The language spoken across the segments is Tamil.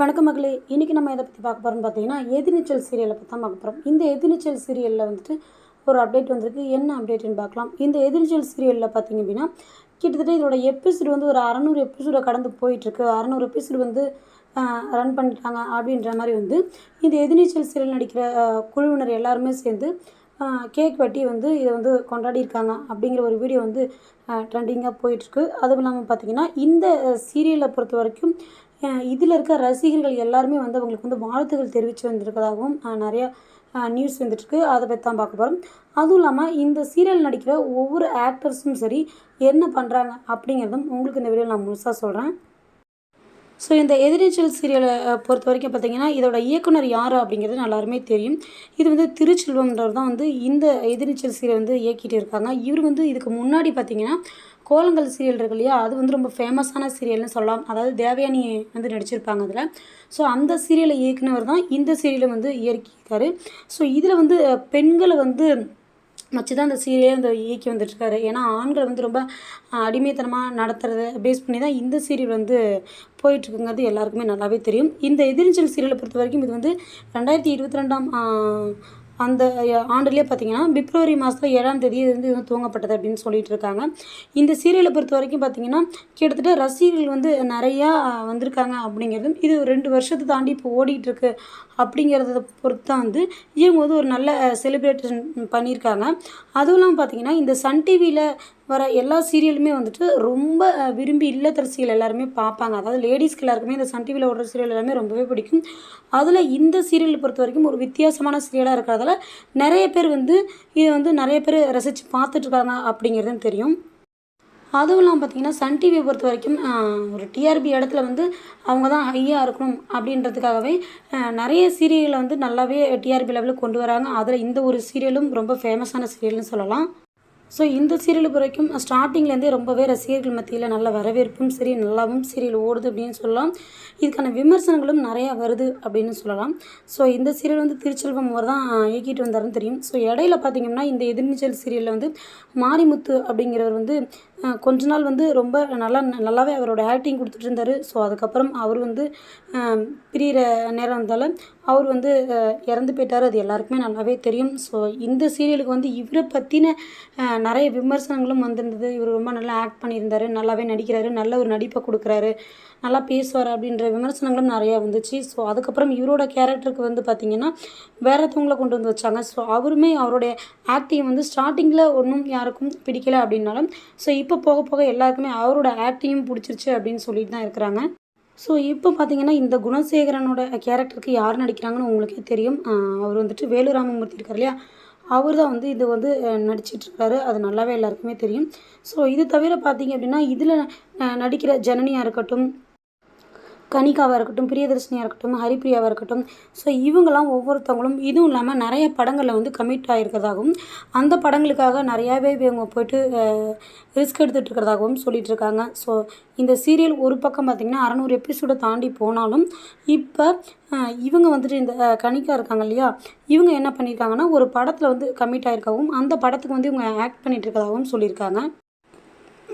வணக்கம் மகளே. இன்றைக்கி நம்ம எதை பற்றி பார்க்க போகிறோம்னு பார்த்தீங்கன்னா எதிர்நீச்சல் சீரியலை பற்றி தான் பார்க்க போகிறோம் இந்த எதிர்நீச்சல் சீரியலில் வந்துட்டு ஒரு அப்டேட் வந்திருக்கு. என்ன அப்டேட்னு பார்க்கலாம். இந்த எதிர்நீச்சல் சீரியலில் பார்த்தீங்க அப்படின்னா கிட்டத்தட்ட இதோட எபிசோடு வந்து ஒரு அறநூறு எபிசோடை கடந்து போயிட்டுருக்கு. அறநூறு எபிசோடு வந்து ரன் பண்ணிட்டாங்க அப்படின்ற மாதிரி வந்து இந்த எதிர்நீச்சல் சீரியல் நடிக்கிற குழுவினர் எல்லாருமே சேர்ந்து கேக் வெட்டி வந்து இதை வந்து கொண்டாடியிருக்காங்க அப்படிங்கிற ஒரு வீடியோ வந்து ட்ரெண்டிங்காக போயிட்டுருக்கு. அதுவும் இல்லாமல் பார்த்தீங்கன்னா இந்த சீரியலை பொறுத்த வரைக்கும் இதில் இருக்க ரசிகர்கள் எல்லாருமே வந்து அவங்களுக்கு வந்து வாழ்த்துகள் தெரிவித்து வந்திருக்கிறதாகவும் நிறையா நியூஸ் வந்துட்டுருக்கு. அதை பற்றி தான் பார்க்க போகிறோம் அதுவும் இல்லாமல் இந்த சீரியல் நடிக்கிற ஒவ்வொரு ஆக்டர்ஸும் சரி என்ன பண்ணுறாங்க அப்படிங்கிறதும் உங்களுக்கு இந்த வீடியோ நான் முழுசாக சொல்கிறேன் ஸோ இந்த எதிர்நீச்சல் சீரியலை பொறுத்த வரைக்கும் பார்த்தீங்கன்னா இதோட இயக்குனர் யார் அப்படிங்கிறது எல்லாருமே தெரியும். இது வந்து திருச்செல்வம்ன்றவர் தான் வந்து இந்த எதிர்நீச்சல் சீரியல் வந்து இயக்கிட்டு இருக்காங்க. இவர் வந்து இதுக்கு முன்னாடி பார்த்திங்கன்னா கோலங்கள் சீரியல் இருக்கு இல்லையா? அது வந்து ரொம்ப ஃபேமஸான சீரியல்னு சொல்லலாம். அதாவது தேவயானி வந்து நடிச்சிருப்பாங்க அதில். ஸோ அந்த சீரியலை இயக்குனவர் தான் இந்த சீரியலை வந்து இயக்கியிருக்காரு. ஸோ இதில் வந்து பெண்களை வந்து வச்சு தான் அந்த சீரியலே அந்த இயக்கி வந்துட்டுருக்காரு. ஏன்னா ஆண்கள் வந்து ரொம்ப அடிமைத்தனமாக நடத்துறத பேஸ் பண்ணி தான் இந்த சீரியல் வந்து போயிட்டுருக்குங்கிறது எல்லாருக்குமே நல்லாவே தெரியும். இந்த எதிர்நீச்சல் சீரியலை பொறுத்த வரைக்கும் இது வந்து ரெண்டாயிரத்தி இருபத்தி ரெண்டாம் அந்த ஆண்டுலேயே பார்த்தீங்கன்னா பிப்ரவரி மாதம் ஏழாம் தேதி இது வந்து இது துவங்கப்பட்டது அப்படின்னு சொல்லிட்டு இருக்காங்க. இந்த சீரியலை பொறுத்த வரைக்கும் பார்த்தீங்கன்னா கிட்டத்தட்ட ரசிகர்கள் வந்து நிறையா வந்திருக்காங்க அப்படிங்கிறதும் இது ஒரு ரெண்டு வருஷத்தை தாண்டி இப்போ ஓடிட்டு இருக்கு அப்படிங்கிறத பொறுத்து தான் வந்து இவங்க வந்து ஒரு நல்ல செலிப்ரேஷன் பண்ணியிருக்காங்க. அதுவும் இல்லாமல் பார்த்தீங்கன்னா இந்த சன் டிவியில் வர எல்லா சீரியலுமே வந்துட்டு ரொம்ப விரும்பி இல்லத்தரசிகள் எல்லாருமே பார்ப்பாங்க அதாவது லேடிஸ்க்கு எல்லாருக்குமே இந்த சன் டிவியில் ஓடுற சீரியல் எல்லாமே ரொம்பவே பிடிக்கும். அதில் இந்த சீரியலை பொறுத்த வரைக்கும் ஒரு வித்தியாசமான சீரியலாக இருக்கிறதால நிறைய பேர் வந்து இதை வந்து நிறைய பேர் ரசித்து பார்த்துட்ருக்காங்க அப்படிங்கிறதும் தெரியும். அதுவும் இல்லாமல் பார்த்தீங்கன்னா சன் டிவியை பொறுத்த வரைக்கும் ஒரு டிஆர்பி இடத்துல வந்து அவங்க தான் ஹையாக இருக்கணும் அப்படின்றதுக்காகவே நிறைய சீரியலை வந்து நல்லாவே டிஆர்பி லெவலில் கொண்டு வராங்க. அதில் இந்த ஒரு சீரியலும் ரொம்ப ஃபேமஸான சீரியல்னு சொல்லலாம். ஸோ இந்த சீரியலை வரைக்கும் ஸ்டார்டிங்லேருந்தே ரொம்பவே ரசிகர்கள் மத்தியில் நல்ல வரவேற்பும் சரி நல்லாவும் சீரியல் ஓடுது அப்படின்னு சொல்லலாம். இதுக்கான விமர்சனங்களும் நிறையா வருது அப்படின்னு சொல்லலாம். ஸோ இந்த சீரியல் வந்து திருச்செல்வம் அவர் தான் இயக்கிட்டு வந்தாருன்னு தெரியும். ஸோ இடையில பார்த்தீங்கன்னா இந்த எதிர்நீச்சல் சீரியலில் வந்து மாரிமுத்து அப்படிங்கிறவர் வந்து கொஞ்ச நாள் வந்து ரொம்ப நல்லா நல்லாவே அவரோட ஆக்டிங் கொடுத்துட்டு இருந்தார். ஸோ அதுக்கப்புறம் அவர் வந்து பிரியிற நேரம் இருந்தாலும் அவர் வந்து இறந்து போயிட்டார். அது எல்லாருக்குமே நல்லாவே தெரியும். ஸோ இந்த சீரியலுக்கு வந்து இவரை பற்றின நிறைய விமர்சனங்களும் வந்திருந்தது. இவர் ரொம்ப நல்லா ஆக்ட் பண்ணியிருந்தாரு. நல்லாவே நடிக்கிறாரு. நல்ல ஒரு நடிப்பை கொடுக்குறாரு. நல்லா பேசுவார் அப்படின்ற விமர்சனங்களும் நிறையா வந்துச்சு. ஸோ அதுக்கப்புறம் இவரோட கேரக்டருக்கு வந்து பார்த்திங்கன்னா வேறத்தவங்களை கொண்டு வந்து வச்சாங்க. ஸோ அவருமே அவருடைய ஆக்டிங் வந்து ஸ்டார்டிங்கில் ஒன்றும் யாருக்கும் பிடிக்கல அப்படின்னாலும் ஸோ இப்போ இப்போ போக போக எல்லாருக்குமே அவரோட ஆக்டிங்கும் பிடிச்சிருச்சு அப்படின்னு சொல்லிட்டு தான் இருக்கிறாங்க. ஸோ இப்போ பார்த்தீங்கன்னா இந்த குணசேகரனோட கேரக்டருக்கு யார் நடிக்கிறாங்கன்னு உங்களுக்கே தெரியும். அவர் வந்துட்டு வேலு ராமமூர்த்தி இருக்கார் இல்லையா? அவர் தான் வந்து இது வந்து நடிச்சிட்ருக்காரு அது நல்லாவே எல்லாருக்குமே தெரியும். ஸோ இது தவிர பார்த்தீங்க அப்படின்னா இதில் நடிக்கிற ஜனனியாக இருக்கட்டும் கனிகாவாக இருக்கட்டும் பிரியதர்ஷினியாக இருக்கட்டும் ஹரிப்ரியாவாக இருக்கட்டும். ஸோ இவங்கெல்லாம் ஒவ்வொருத்தவங்களும் இதுவும் இல்லாமல் நிறைய படங்களில் வந்து கமிட் ஆகிருக்கிறதாகவும் அந்த படங்களுக்காக நிறையாவே இவங்க போயிட்டு ரிஸ்க் எடுத்துகிட்டு இருக்கிறதாகவும் சொல்லிட்டு இருக்காங்க ஸோ இந்த சீரியல் ஒரு பக்கம் பார்த்திங்கன்னா அறநூறு எபிசோடை தாண்டி போனாலும் இப்போ இவங்க வந்துட்டு இந்த கணிக்கா இருக்காங்க இல்லையா? இவங்க என்ன பண்ணியிருக்காங்கன்னா ஒரு படத்தில் வந்து கமிட் ஆகிருக்காகவும் அந்த படத்துக்கு வந்து இவங்க ஆக்ட் பண்ணிகிட்டு இருக்கிறதாகவும் சொல்லியிருக்காங்க.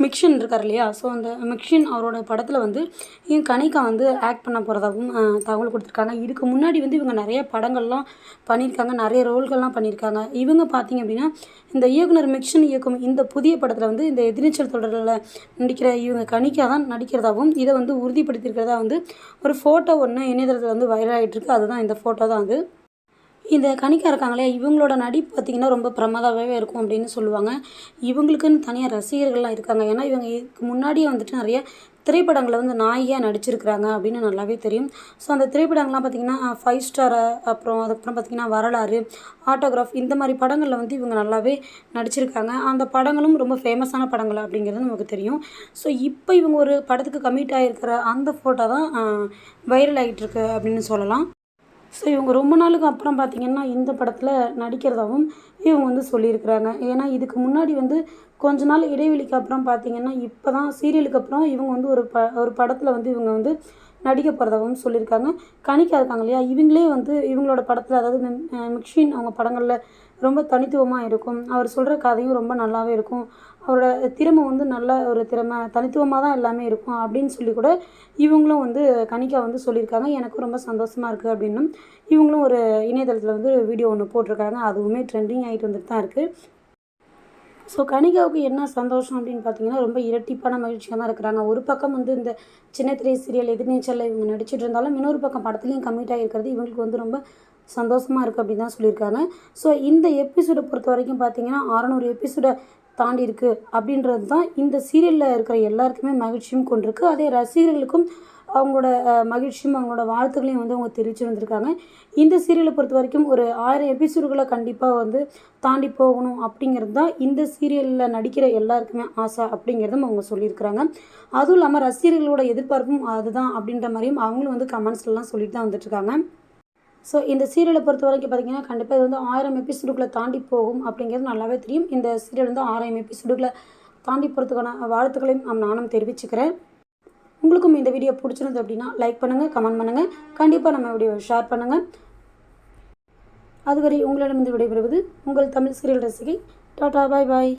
மிக்ஷன் இருக்கார் இல்லையா? ஸோ அந்த மிக்ஷன் அவரோட படத்தில் வந்து இவங்க கனிகா வந்து ஆக்ட் பண்ண போகிறதாகவும் தகவல் கொடுத்துருக்காங்க. இதுக்கு முன்னாடி வந்து இவங்க நிறைய படங்கள்லாம் பண்ணியிருக்காங்க நிறைய ரோல்கள்லாம் பண்ணியிருக்காங்க. இவங்க பார்த்தீங்க அப்படின்னா இந்த இயக்குனர் மிக்ஷன் இயக்கும் இந்த புதிய படத்தில் வந்து இந்த எதிர்நீச்சல் தொடரில் நடிக்கிற இவங்க கணிக்கா தான் நடிக்கிறதாகவும் இதை வந்து உறுதிப்படுத்தியிருக்கிறதா வந்து ஒரு ஃபோட்டோ ஒன்று இணையதளத்தில் வந்து வைரல் ஆகிட்டுருக்கு அதுதான் இந்த ஃபோட்டோ தான் அது. இந்த கணிக்கா இருக்காங்களே இவங்களோட நடிப்பு பார்த்திங்கன்னா ரொம்ப பிரமாதமாகவே இருக்கும் அப்படின்னு சொல்லுவாங்க. இவங்களுக்குன்னு தனியாக ரசிகர்கள்லாம் இருக்காங்க. ஏன்னா இவங்க இதுக்கு முன்னாடியே வந்துட்டு நிறைய திரைப்படங்களில் வந்து நாயகியாக நடிச்சிருக்கிறாங்க அப்படின்னு நல்லாவே தெரியும். ஸோ அந்த திரைப்படங்கள்லாம் பார்த்திங்கன்னா ஃபைவ் ஸ்டார் அப்புறம் அதுக்கப்புறம் பார்த்திங்கன்னா வரலாறு ஆட்டோகிராஃப் இந்த மாதிரி படங்களில் வந்து இவங்க நல்லாவே நடிச்சிருக்காங்க. அந்த படங்களும் ரொம்ப ஃபேமஸான படங்கள் அப்படிங்கிறது நமக்கு தெரியும். ஸோ இப்போ இவங்க ஒரு படத்துக்கு கமிட் ஆகிருக்கிற அந்த ஃபோட்டோ தான் வைரல் ஆகிட்டு இருக்கு அப்படின்னு சொல்லலாம். ஸோ இவங்க ரொம்ப நாளுக்கு அப்புறம் பார்த்திங்கன்னா இந்த படத்தில் நடிக்கிறதாவும் இவங்க வந்து சொல்லியிருக்கிறாங்க. ஏன்னா இதுக்கு முன்னாடி வந்து கொஞ்ச நாள் இடைவெளிக்கு அப்புறம் பார்த்திங்கன்னா இப்போ தான் சீரியலுக்கு அப்புறம் இவங்க வந்து ஒரு ப ஒரு படத்தில் வந்து இவங்க வந்து நடிக்க போகிறதாகவும் சொல்லியிருக்காங்க. கணிக்கா இருக்காங்க இல்லையா? இவங்களே வந்து இவங்களோட படத்தில் அதாவது மிக்ஷின் அவங்க படங்களில் ரொம்ப தனித்துவமாக இருக்கும். அவர் சொல்கிற கதையும் ரொம்ப நல்லாவே இருக்கும். அவரோட திறமை வந்து நல்ல ஒரு திறமை தனித்துவமாக தான் எல்லாமே இருக்கும் அப்படின்னு சொல்லி கூட இவங்களும் வந்து கணிக்கா வந்து சொல்லியிருக்காங்க. எனக்கும் ரொம்ப சந்தோஷமாக இருக்குது அப்படின்னும். இவங்களும் ஒரு இணையதளத்தில் வந்து வீடியோ ஒன்று போட்டிருக்காங்க. அதுவுமே ட்ரெண்டிங் ஆகிட்டு வந்துட்டு தான் இருக்குது ஸோ கணிகாவுக்கு என்ன சந்தோஷம் அப்படின்னு பார்த்தீங்கன்னா ரொம்ப இரட்டிப்பான மகிழ்ச்சியாக தான் இருக்கிறாங்க. ஒரு பக்கம் வந்து இந்த சின்ன திரை சீரியல் எதிர்நீச்சலில் இவங்க நடிச்சிட்டு இருந்தாலும் இன்னொரு பக்கம் படத்துலையும் கம்மிட் ஆகிருக்கிறது இவங்களுக்கு வந்து ரொம்ப சந்தோஷமாக இருக்குது அப்படின்னு தான் சொல்லியிருக்காங்க. ஸோ இந்த எபிசோடை பொறுத்த வரைக்கும் பார்த்தீங்கன்னா அறநூறு எபிசோடை தாண்டி இருக்குது அப்படின்றது தான் இந்த சீரியலில் இருக்கிற எல்லாருக்குமே மகிழ்ச்சியும் கொண்டிருக்கு. அதே ரசிகர்களுக்கும் அவங்களோட மகிழ்ச்சியும் அவங்களோட வாழ்த்துக்களையும் வந்து அவங்க தெரிவிச்சு வந்திருக்காங்க. இந்த சீரியலை பொறுத்த வரைக்கும் ஒரு ஆயிரம் எபிசோடுகளை கண்டிப்பாக வந்து தாண்டி போகணும் அப்படிங்கிறது தான் இந்த சீரியலில் நடிக்கிற எல்லாருக்குமே ஆசை அப்படிங்கிறதும் அவங்க சொல்லியிருக்கிறாங்க. அதுவும் இல்லாமல் ரசிகர்களோட எதிர்பார்ப்பும் அதுதான் அப்படின்ற மாதிரியும் அவங்களும் வந்து கமெண்ட்ஸ்லாம் சொல்லிட்டு தான் வந்துட்டுருக்காங்க. ஸோ இந்த சீரியலை பொறுத்த வரைக்கும் பார்த்தீங்கன்னா கண்டிப்பாக இது வந்து ஆயிரம் எபிசோடுக்குள்ளே தாண்டி போகும் அப்படிங்கிறது நல்லாவே தெரியும். இந்த சீரியல் வந்து ஆயிரம் எபிசோடுகளை தாண்டி போகிறதுக்கான வாழ்த்துக்களையும் நானும் தெரிவிச்சுக்கிறேன். உங்களுக்கும் இந்த வீடியோ பிடிச்சிருந்தது அப்படின்னா லைக் பண்ணுங்கள் கமெண்ட் பண்ணுங்கள் கண்டிப்பாக நம்ம வீடியோ ஷேர் பண்ணுங்கள் அதுவரை உங்களிடமிருந்து விடைபெறுவது உங்கள் Tamil serial ரசிகை. Tata bye bye